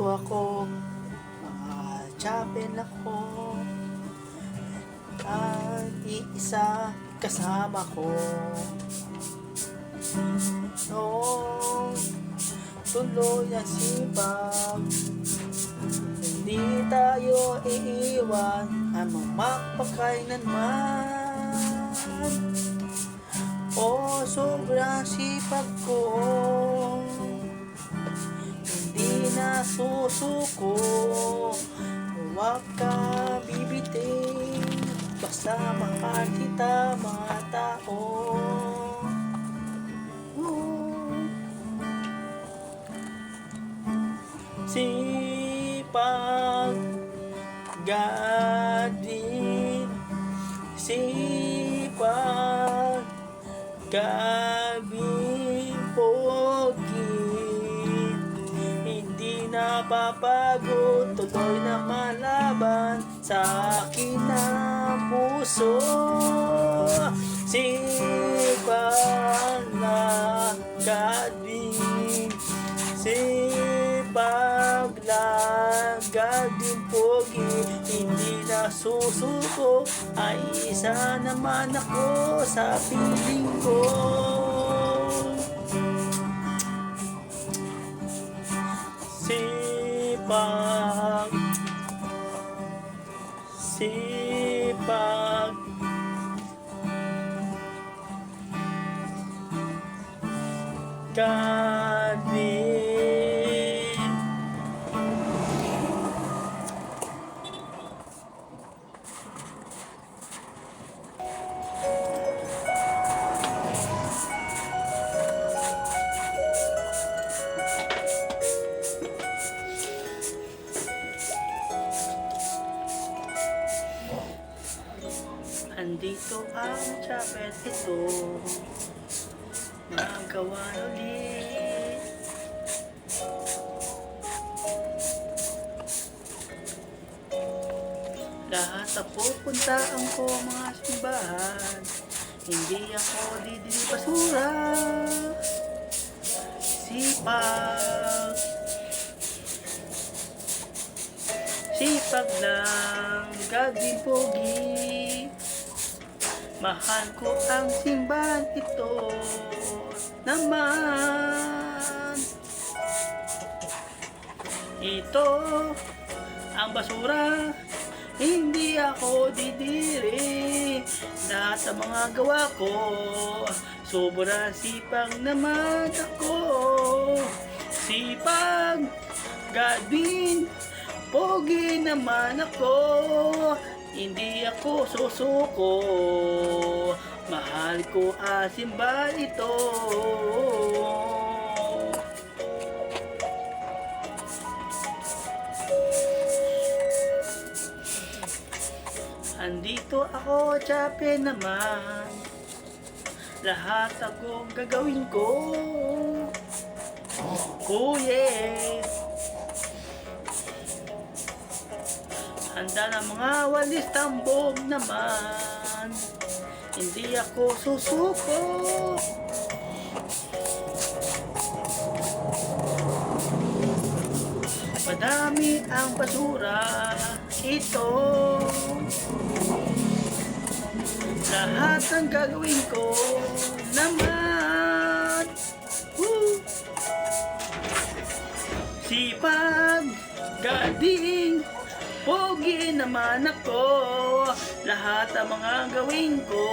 Andito ako, mga chapel ako, at iisa kasama ko. Noong tuloy ang sipag, hindi tayo iiwan ang magpakailanman. O sobrang sipag ko, na susuko Huwag ka bibiting Basta mahal kita mga tao. Sipag Gadin Sipag Gabi Hindi napapagod Tuloy na malaban Sa akin ang puso. Sipag na gading Sipag na gading pogi. Hindi na susuko Ay isa naman ako sa piling ko Sipag. Sipag. Gading Andito ang chapel ito. Nagawa ulit Lahat na pupuntaan ko mga simbahan. Hindi ako didili basura Sipag. Sipag lang gagawin pogi Mahal ko ang simbahan ito naman. Ito ang basura Hindi ako didiri. Lahat ng mga gawa ko Sobrang sipag naman ako. Sipag Gadin Pogi naman ako Hindi ako susuko. Mahal ko asimba ito. Andito ako, tsape naman. Lahat akong gagawin ko. Oh yeah Handa na mga walis tambog naman. Hindi ako susuko. Madami ang basura. Ito. Lahat ng gagawin ko naman pogi naman ako Lahat ng mga gawin ko.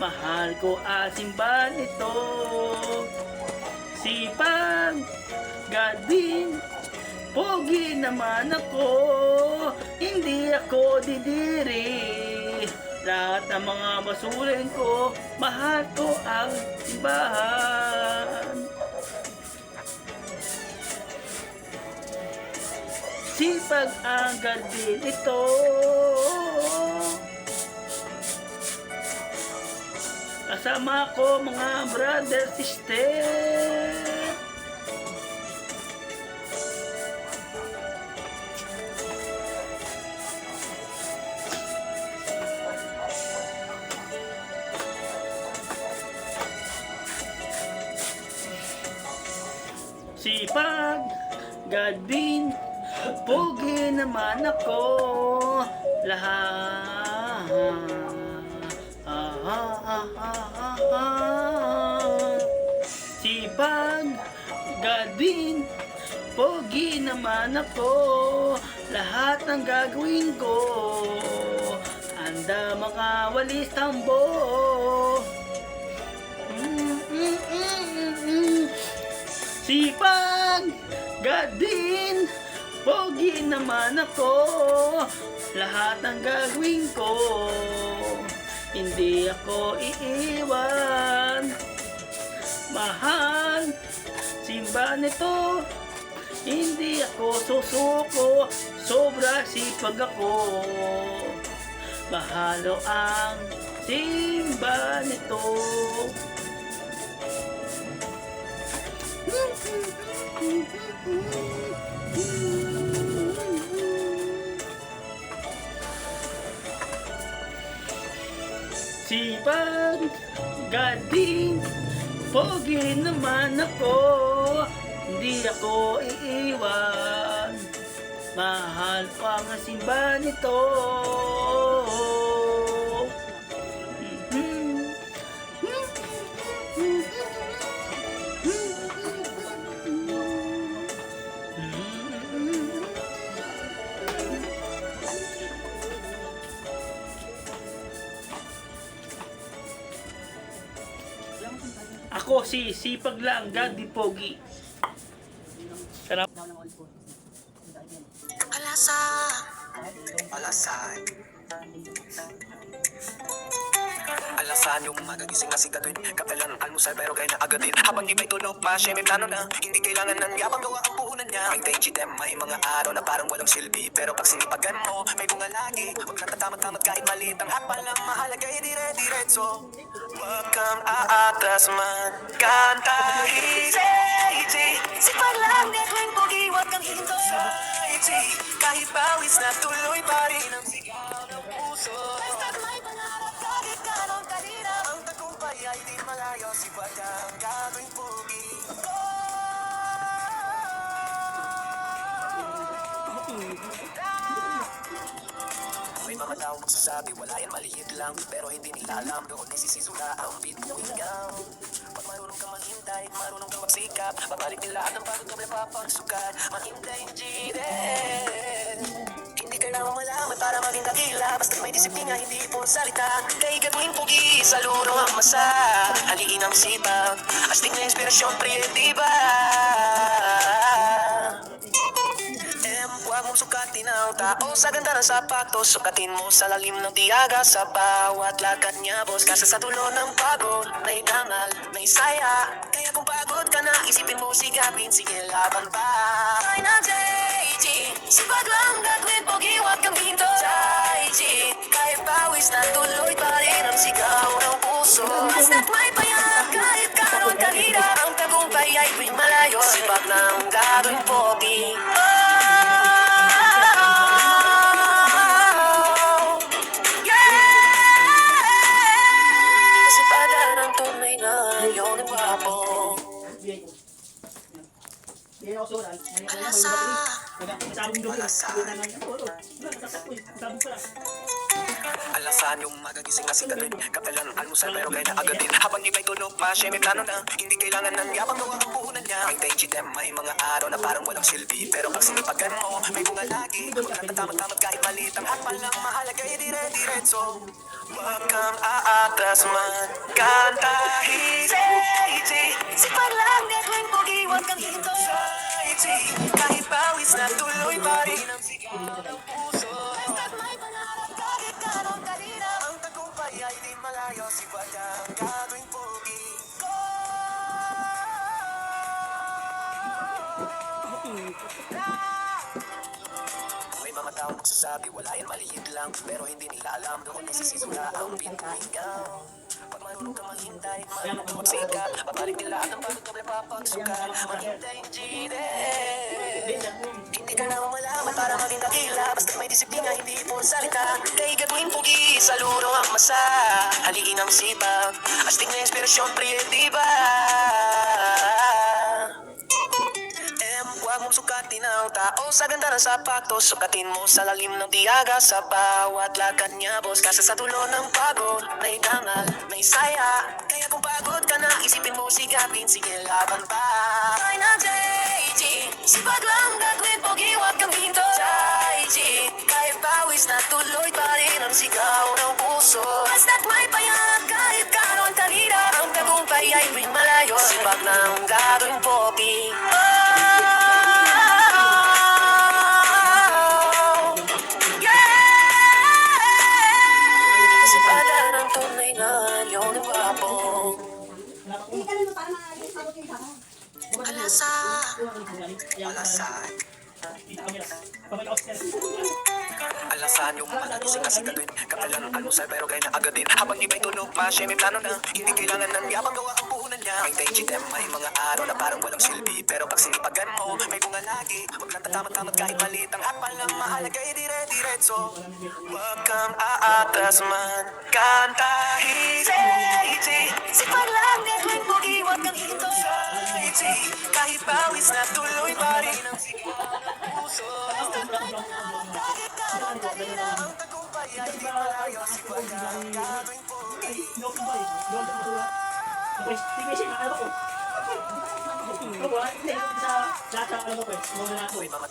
Mahal ko asimban ito. Sipag, gading, pogi naman ako Hindi ako didiri. Lahat ng mga basulin ko Mahal ko ang simbahan Sipag ang gardin ito. Kasama ko mga brother, sister. Sipag Gadbin, pogi naman ako. Lahat. Ah, ah, ah, ah, ah, ah. Pogi naman ako. Lahat ng gagawin ko. Anda mga walis tambo. Mm, mm, pogi naman ako. Lahat ng gagawin ko, hindi ako iiwan. Mahal, simba nito, hindi ako susuko, sobra sipag ako. Mahalo ang simba nito. Sipag, gading, pogi naman ako. Hindi ako iiwan. Mahal ko ang simba nito. Ako si Sipag lang, Gadi Pogi. Sarap. Alasa. Alasan. Alasan yung magagising na sigatin Kapelan almusal pero kaya na agad din Habang iba'y tulog pa siya may plano na Hindi kailangan ng yabang gawa ang puhunan niya. May tenchi dem may mga araw na parang walang silbi. Pero pag sinipagan mo may bunga lagi. Huwag lang tatamat-tamat kahit maliit ang hakbal lang mahalaga dire-diretso Huwag kang aatras man. Kantahin Say, Sipag lang tuwing pogi Huwag kang hinto. Kahit pawis na tuloy pa rin ang sigaw magsasabi wala yan maliit lang Pero hindi nila alam. Doon nagsisisula ang bituingaw Pag marunong kang maghintay, marunong kang magsikap Babalik din lahat ng pagod na napapagsukat Maghintay ng G-Red Hindi kailangan malaman para maging dakila. Basta may disiplina, hindi po salita. Kay gagawin pugi sa luro ang masa. Haliin ang sipag Astig na inspirasyon, pre? Sukatin ang tao. Sa ganda ng sapatos Sukatin mo sa lalim ng tiyaga. Sa bawat lakad niya Boss, kasa sa tulo ng pagod. May dangal, may saya. Kaya kung pagod ka na, isipin mo sigapin Sige, laban pa. Ay na JG Sipag lang gagawin, pogi, huwag kang hinto JG Kahit pawis na tuloy pa rin ang sigaw ng puso. Basta't may payag, kahit karon kanina Ang tagumpay ay may malayo. Sipag lang gagawin, pogi Alasa. Alasan yung magagising na sigatin Kapelan almusal pero kaya na agad din Habang iba'y tulog pa siya may plano na. Hindi kailangan ng yabang gawa ang puhunan niya. May tenchi dem may mga araw na parang walang silbi. Pero pag sinipagan mo may bunga lagi. Huwag lang tatamat-tamat kahit maliit ang hakbal lang mahalaga dire-diretso Huwag kang aatras man. Kantahin Say, Sipag lang tuwing pogi Huwag kang hinto Kahit pawis na tuloy pa rin ang sigaw ng puso. Basta't may pangarap kahit ganong Ang tagumpay ay di malayo Sipag ang gagawing pogi. Ko May mga tao magsasabi wala yan maliit lang. Pero hindi nila alam doon nagsisisula ang pintuingaw Pag marunong ka maghintay, marunong ka magsikap Babalik din lahat ng pagod na napapagsukat Maghintay ng G-Red Hindi ka na malaman para maging dakila Basta may disiplina, hindi po salita Kay gagawin pugi sa luro ang masa Haliin ang sipag Astig na inspirasyon, di tinaw Tao sa ganda ng sapatos. Sukatin mo sa lalim ng tiyaga Sa bawat lakad niya boss. Kasi sa dulo ng pagod May dangal, may saya. Kaya kung pagod ka na Isipin mo sigapin Sige laban pa. Ay na JG Sipag lang gagawin Pogi wag kang hinto JG Kahit pawis na tuloy pa rin Ang sigaw ng puso. Basta't may payag Kahit karon talira Ang tagumpay ay malayo. Sipag lang gagawin pogi ซ่าอลาซา Alasa Alasan yung malagising kasi gawin Kapalan ang almusal pero kaya na agad din. Habang iba'y tulog pa siya may plano na. Hindi kailangan ng yabang gawa ang puhunan niya. May tay dem may mga araw na parang walang silbi. Pero pag sinipagan mo may bunga lagi. Huwag lang tatamat-tamat kahit maliit ang akmal lang mahalaga. Ay dire-diretso Huwag kang aatas man. Kantahin Sipag lang gagawin mo iwag kang hinto Easy Kahit pawis na tuloy pa rin ang sigaw ng puso. Karon kanina ang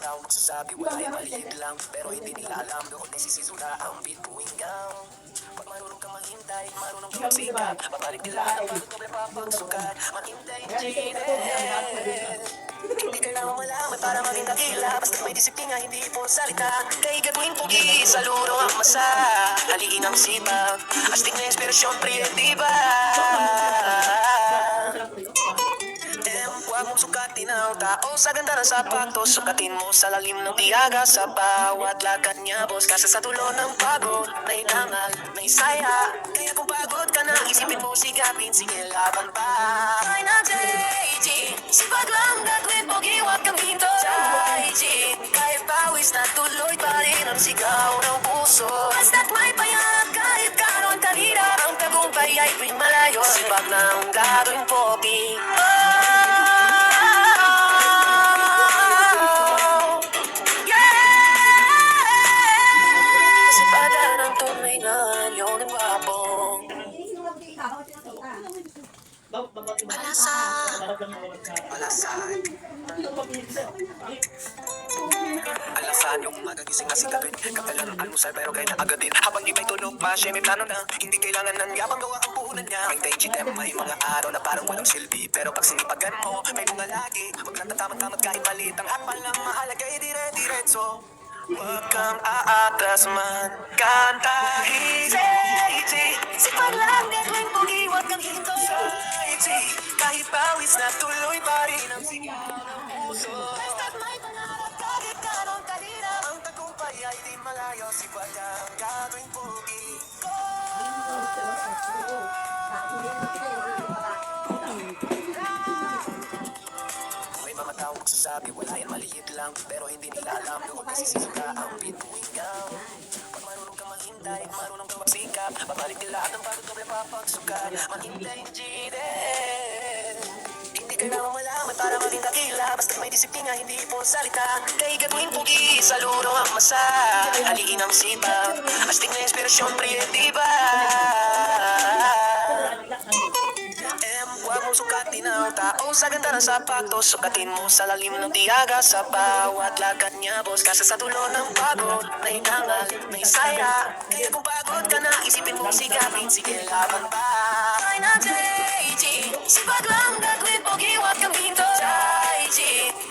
tao magsasabi wala yung maliit lang Pero hindi nila alam doon nagsisisura ang bituing Pag marunong ka maghintay, marunong ka magsikap Babalik nila ang pagod na may papagsukat Maghintay cheated Hindi kailangan malaman para maging dakila Basta may disiplina, hindi po salita. Kay gagawin pugi sa luro ang masa. Haliin ang sipag Astig na inspirasyon, priyetiba ang tao. Sa ganda ng sapatos Sukatin mo sa lalim ng tiyaga. Sa bawat lakad niya, boss Kasi sa dulo ng pagod May dangal, may saya. Kaya kung pagod ka na, isipin mo sigapin Sige, laban pa Ay na JG Sipag lang gagawin, pogi, huwag kang hinto. JG Kahit pawis na tuloy pa rin Ang sigaw ng puso. Basta't may payag Kahit karon talira Ang tagumpay ay malayo. Sipag lang gagawin, pogi Malasa Malasa Alasan yung magagising kasi gawin Kapalan ang almusal pero kaya na agad din. Habang iba'y tulog pa siya may plano na. Hindi kailangan ng yabang gawa ang puhunan niya. May tay dem may mga araw na parang walang silbi. Pero pag sinipagan mo may bunga lagi. Huwag lang tatamat-tamat kahit maliit. Ang akmal lang mahalaga ay dire-diretso Huwag kang aatas man. Kantahin Easy Sipag lang gagawin pugi Huwag kang hinto. Easy Kahit pawis na tuloy pa rin ang sigaw ng puso. Basta't may pangarap kahit karon kanina. Ang tagumpay ay di malayo. Sipag ang gagawin pugi tao magsasabi wala yan maliit lang Pero hindi nila alam. Doon nasisisura ang bituing gown Pag marunong ka maghintay, marunong ka magsikap Babalik nila at ang pagod doble papagsukat Maghintay na cheated Hindi kailangan malaman para maging dakila. Basta may disiplina, hindi po salita. Kay gagawin pugi sa luro ang masa. Haliin ang sipag Astig na inspirasyon, priyetiba. Em, huwag mong sukatin ang tao sa ganda ng sapatos. Sukatin mo sa lalim ng tiyaga Sa bawat lakad niya, boss. Kasi sa dulo ng pagod May dangal, may saya. Kaya kung pagod ka na, isipin mo sigapin Sige, laban pa. Ay na JG Sipag lang gagawin, pogi, huwag kang hinto JG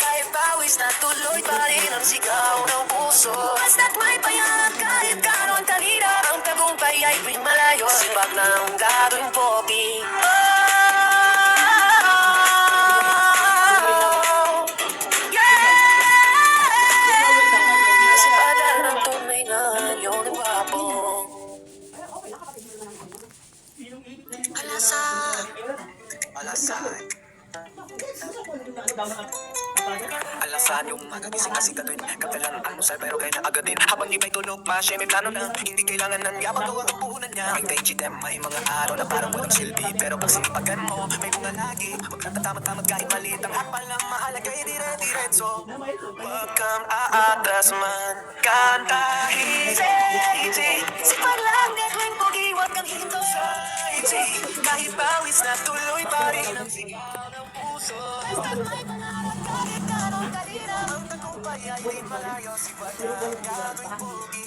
Kahit pawis na tuloy pa rin Ang sigaw ng puso. Basta't may payag Kahit karon talira Ang tagumpay ay tuwing malayo. Sipag lang gagawin, pogi. Oh, Alasan yung magagising kasi gawin Kapalan almusal pero kaya na agad din. Habang iba'y tulog pa siya may plano na Hindi kailangan ng yabang gawa ang puhunan niya. May day dem may mga araw na parang walang silbi. Pero pag sinipagan mo may bunga lagi. Huwag kang tatamat-tamat kahit maliit ang hakbal lang mahalaga ay dire-diretso Huwag kang aatras man. Kanta easy, easy Sipag lang na tuwing pogi Huwag kang hinto sa easy Kahit pawis na tuloy pa rin ang sigaw ng puso. ang tagumpay ay di malayo Sipag lang gagawin pogi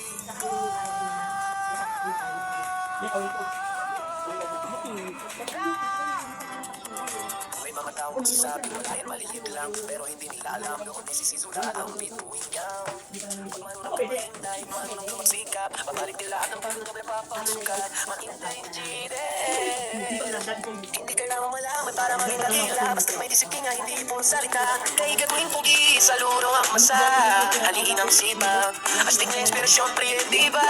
May mga tao magsasabi wala yan maliit lang Pero hindi nila alam doon nasisisula ang bituin niya. Pag marunong kumain dahil marunong ka magsikap. Babalik nila ang pagod na papasukat Ma-intelligent Hindi kailangan malaman para maging dakila Basta may disiplina, hindi po salita. Kay gagawin pogi sa luro ang masa. Haliin ang sipag Astig na inspirasyon, pre, di ba?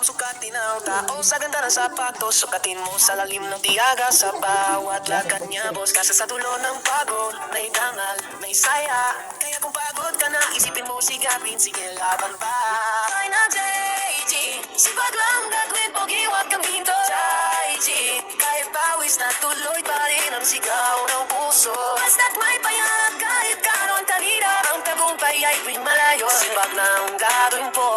Sukatin ang tao sa ganda ng sapatos Sukatin mo sa lalim ng tiyaga sa bawat lakad niya Boss, kasi sa dulo ng pagod May dangal, may saya. Kaya kung pagod ka na, isipin mo sigapin Sige, laban pa. Ay na JG Sipag lang gagawin, pogi, huwag kang hinto JG Kahit pawis na tuloy pa rin ang sigaw ng puso. Basta't may payag kahit karoon kanina Ang tagumpay ay malayo. Sipag lang gagawin po